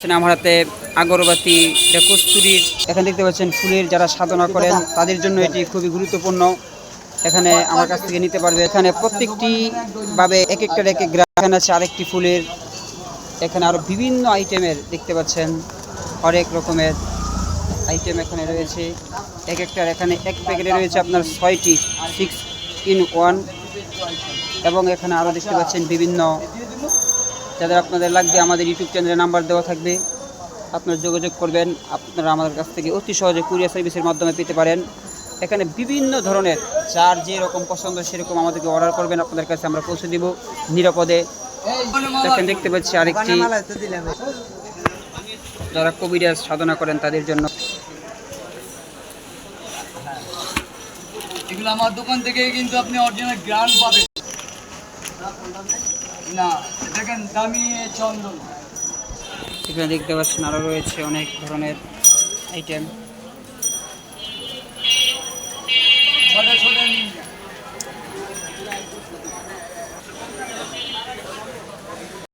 আমার হাতে আগরবাতি, এটা কস্তুরির। এখানে দেখতে পাচ্ছেন ফুলের যারা সাধনা করেন, তাদের জন্য এটি খুবই গুরুত্বপূর্ণ। এখানে আমার কাছ থেকে নিতে পারবে। এখানে প্রত্যেকটি ভাবে এক একটার এক এক গ্রাম। আছে আরেকটি ফুলের। এখানে আরও বিভিন্ন আইটেমের দেখতে পাচ্ছেন। হরেক রকমের আইটেম এখানে রয়েছে। এক একটার এখানে এক প্যাকেটে রয়েছে আপনার ছয়টি সিক্স ইন ওয়ান এবং এখানে আরও দেখতে পাচ্ছেন বিভিন্ন যাদের আপনাদের লাগবে, আমাদের ইউটিউব চ্যানেলে নাম্বার দেওয়া থাকবে। আপনারা যোগাযোগ করবেন, আপনারা আমাদের কাছ থেকে অতি সহজে কুরিয়ার সার্ভিসের মাধ্যমে পেতে পারেন। এখানে বিভিন্ন ধরনের যার যে রকম পছন্দ সেরকম আমাদেরকে অর্ডার করবেন, আপনাদের কাছে আমরা পৌঁছে দিব নিরাপদে। দেখেন, দেখতে পাচ্ছি আরেকটি। যারা কবিরাজ সাধনা করেন তাদের জন্য। এগুলো আমার দোকান থেকে কিন্তু আপনি অরিজিনাল গ্রান্ড পাবেন। না দেখেন দামি চন্দন। এখানে দেখতে পাচ্ছেন আরও রয়েছে অনেক ধরনের আইটেম ছোট ছোট